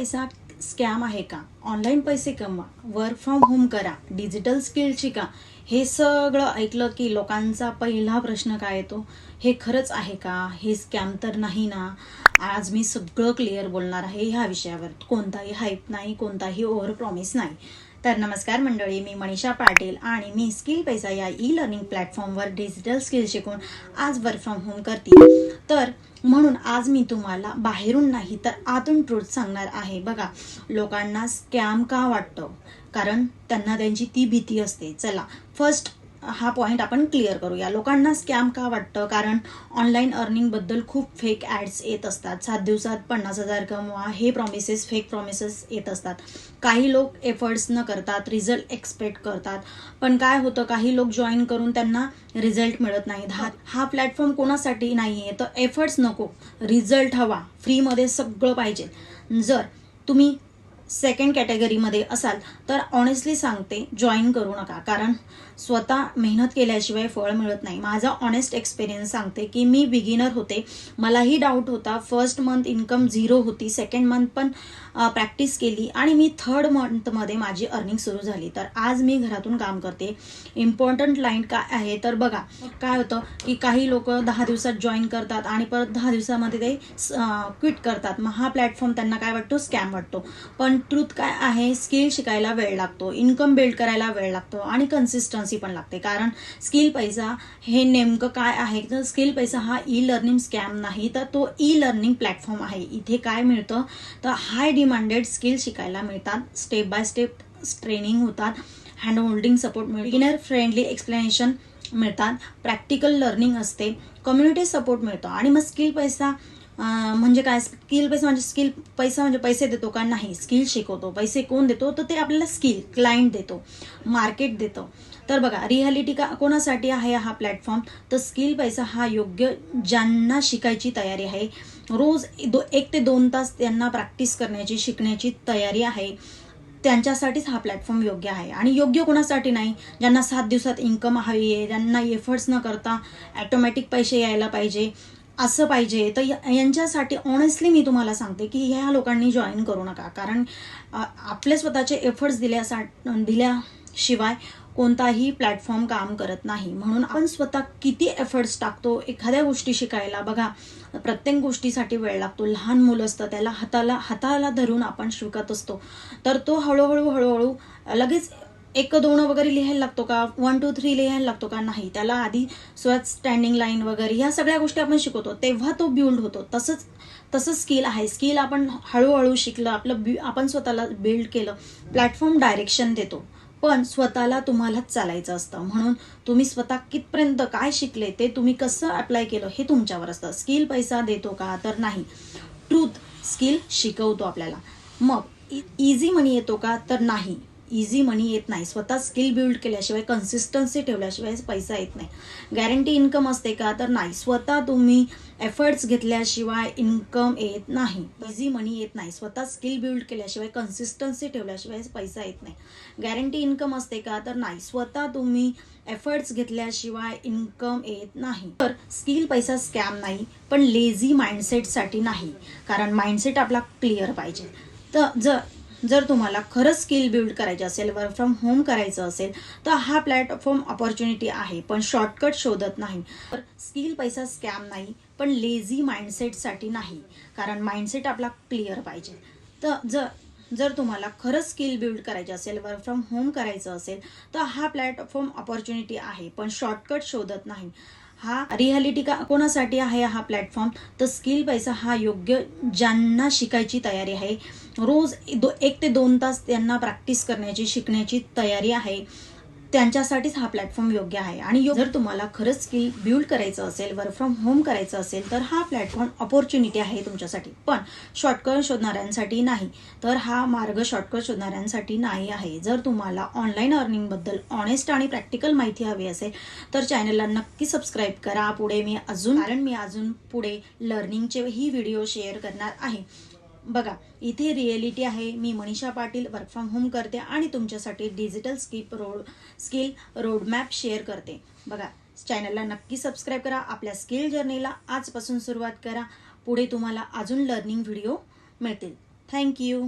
पैसा स्कॅम आहे का? ऑनलाईन पैसे कमवा वर्क फ्रॉम होम करा डिजिटल स्किल शिका. हे सगळं ऐकलं की लोकांचा पहिला प्रश्न काय येतो? हे खरंच आहे का? हे स्कॅम तर नाही ना? आज मी सगळं क्लिअर बोलणार आहे ह्या विषयावर. कोणताही हाईप नाही कोणताही ओव्हर प्रॉमिस नाही. तर नमस्कार मंडळी मी मनीषा पाटील आणि मी स्किल पैसा या ई लर्निंग प्लॅटफॉर्मवर डिजिटल स्किल शिकून आज वर्क फ्रॉम होम करते. तर म्हणून आज मी तुम्हाला बाहेरून नाही तर आतून ट्रूथ सांगणार आहे. बघा लोकांना स्कॅम का वाटतं? कारण त्यांना त्यांची ती भीती असते. चला फर्स्ट हा पॉईंट आपण क्लिअर करूया. लोकांना स्कॅम का वाटतं? कारण ऑनलाईन अर्निंगबद्दल खूप फेक ॲड्स येत असतात. सात दिवसात पन्नास हजार कमवा हे प्रॉमिसेस फेक प्रॉमिसेस येत असतात. काही लोक एफर्ट्स न करतात रिझल्ट एक्सपेक्ट करतात. पण काय होतं? काही लोक जॉईन करून त्यांना रिझल्ट मिळत नाही. हा हा प्लॅटफॉर्म कोणासाठी नाही आहे तर एफर्ट्स नको. रिझल्ट हवा. फ्रीमध्ये सगळं पाहिजे. जर तुम्ही सेकंड कॅटेगरीमध्ये असाल तर ऑनेस्टली सांगते जॉईन करू नका. कारण स्वतः मेहनत केल्याशिवाय फळ मिळत नाही. माझा ऑनेस्ट एक्सपिरियन्स सांगते की मी बिगिनर होते. मलाही डाऊट होता. फर्स्ट मंथ इन्कम झिरो होती. सेकंड मंथ पण प्रॅक्टिस केली. आणि मी थर्ड मंथमध्ये माझी अर्निंग सुरू झाली. तर आज मी घरातून काम करते. इम्पॉर्टंट लाईन काय आहे? तर बघा काय होतं की काही लोक दहा दिवसात जॉईन करतात आणि परत दहा दिवसामध्ये ते क्विट करतात. मग हा प्लॅटफॉर्म त्यांना काय वाटतो? स्कॅम वाटतो. पण ट्रूथ काय आहे? स्किल शिकायला वेळ लागतो. इन्कम बिल्ड करायला वेळ लागतो आणि कन्सिस्टन्सी पण लागते. कारण स्किल पैसा हे नेमकं काय आहे? तर स्किल पैसा हा ई लर्निंग स्कॅम नाही तर तो ई लर्निंग प्लॅटफॉर्म आहे. इथे काय मिळतं? तर हाय डिमांडेड स्किल शिकायला मिळतात. स्टेप बाय स्टेप ट्रेनिंग होतात. हँड होल्डिंग सपोर्ट मिळतो. इनर फ्रेंडली एक्सप्लेनेशन मिळतात. प्रॅक्टिकल लर्निंग असते. कम्युनिटी सपोर्ट मिळतो. आणि मग स्किल पैसा म्हणजे काय स्किल पैसा म्हणजे स्किल पैसा म्हणजे पैसे देतो का? नाही. स्किल शिकवतो. पैसे कोण देतो? तर ते आपल्याला स्किल क्लायंट देतो. मार्केट देतो. तर बघा रियालिटी का कोणासाठी आहे हा प्लॅटफॉर्म तर स्किल पैसा हा योग्य ज्यांना शिकायची तयारी आहे. रोज दो एक ते दोन तास त्यांना प्रॅक्टिस करण्याची शिकण्याची तयारी आहे. त्यांच्यासाठीच हा प्लॅटफॉर्म योग्य आहे. आणि योग्य कोणासाठी नाही? ज्यांना सात दिवसात इन्कम हवी आहे ज्यांना एफर्ट्स न करता ॲटोमॅटिक पैसे यायला पाहिजे. असं पाहिजे. तर यांच्यासाठी ऑनेस्टली मी तुम्हाला सांगते की ह्या लोकांनी जॉईन करू नका. कारण आपले स्वतःचे एफर्ट्स दिल्यासा दिल्याशिवाय कोणताही प्लॅटफॉर्म काम करत नाही. म्हणून आपण स्वतः किती एफर्ट्स टाकतो एखाद्या गोष्टी शिकायला. बघा प्रत्येक गोष्टीसाठी वेळ लागतो. लहान मुलं असतं त्याला हाताला हाताला धरून आपण शिकत असतो. तर तो हळूहळू हळूहळू लगेच एक दोन वगैरे लिहायला लागतो का? वन टू थ्री लिहायला लागतो का? नाही. त्याला आधी स्वत स्टँडिंग लाईन वगैरे ह्या सगळ्या गोष्टी आपण शिकवतो. तेव्हा तो बिल्ड होतो. तसंच तसं स्किल आहे. स्किल आपण हळूहळू शिकलं आपलं बि आपण स्वतःला बिल्ड केलं प्लॅटफॉर्म डायरेक्शन देतो. पण स्वतःला तुम्हालाच चालायचं असतं. म्हणून तुम्ही स्वतः कितपर्यंत काय शिकले ते तुम्ही कसं अप्लाय केलं हे तुमच्यावर असतं. स्किल पैसा देतो का? तर नाही. ट्रूथ स्किल शिकवतो आपल्याला. मग e-, इझी मनी येतो का? तर नाही. इझी मनी येत नाही. स्वतः स्किल बिल्ड केल्याशिवाय कन्सिस्टन्सी ठेवल्याशिवाय पैसा येत नाही. गॅरंटी इन्कम असते का? तर नाही. स्वतः तुम्ही एफर्ट्स घेतल्याशिवाय इन्कम येत नाही. इझी मनी येत नाही. स्वतः स्किल बिल्ड केल्याशिवाय कन्सिस्टन्सी ठेवल्याशिवाय पैसा येत नाही. गॅरंटी इन्कम असते का? तर नाही. स्वतः तुम्ही एफर्ट्स घेतल्याशिवाय इन्कम येत नाही. तर स्किल पैसा स्कॅम नाही पण लेझी माइंडसेटसाठी नाही. कारण माइंडसेट आपला क्लिअर पाहिजे. तर जर जर तुम्हाला खरंच स्किल बिल्ड करायचे असेल वर्क फ्रॉम होम करायचं असेल तर हा प्लॅटफॉर्म ऑपॉर्च्युनिटी आहे. पण शॉर्टकट शोधत नाही. तर स्किल पैसा स्कॅम नाही पण लेझी माइंडसेटसाठी नाही. कारण माइंडसेट आपला क्लिअर पाहिजे. तर जर जर तुम्हाला खरंच स्किल बिल्ड करायचे असेल वर्क फ्रॉम होम करायचं असेल तर हा प्लॅटफॉर्म ऑपॉर्च्युनिटी आहे. पण शॉर्टकट शोधत नाही. हा रिअलिटी का कोणासाठी आहे हा प्लॅटफॉर्म तर स्किल पैसा हा योग्य ज्यांना शिकायची तयारी आहे. रोज दो एक ते दोन तास त्यांना प्रॅक्टिस करण्याची शिकण्याची तयारी आहे. त्यांच्यासाठीच हा प्लॅटफॉर्म योग्य आहे. आणि जर तुम्हाला खरंच स्किल बिल्ड करायचं असेल वर्क फ्रॉम होम करायचं असेल तर हा प्लॅटफॉर्म ऑपॉर्च्युनिटी आहे तुमच्यासाठी. पण शॉर्टकट शोधणाऱ्यांसाठी नाही. तर हा मार्ग शॉर्टकट शोधणाऱ्यांसाठी नाही आहे. जर तुम्हाला ऑनलाईन अर्निंगबद्दल ऑनेस्ट आणि प्रॅक्टिकल माहिती हवी असेल तर चॅनलला नक्की सबस्क्राईब करा. पुढे मी अजून कारण मी अजून पुढे लर्निंगचे ही व्हिडिओ शेअर करणार आहे. बघा इथे रिएलिटी आहे. मी Manisha Patil work from home करते आणि तुमच्यासाठी digital skip road skill roadmap share करते. बघा चॅनलला नक्की सबस्क्राईब करा. आपल्या स्किल जर्नीला आजपासून सुरुवात करा. पुढे तुम्हाला अजून लर्निंग व्हिडिओ मिळतील. थँक्यू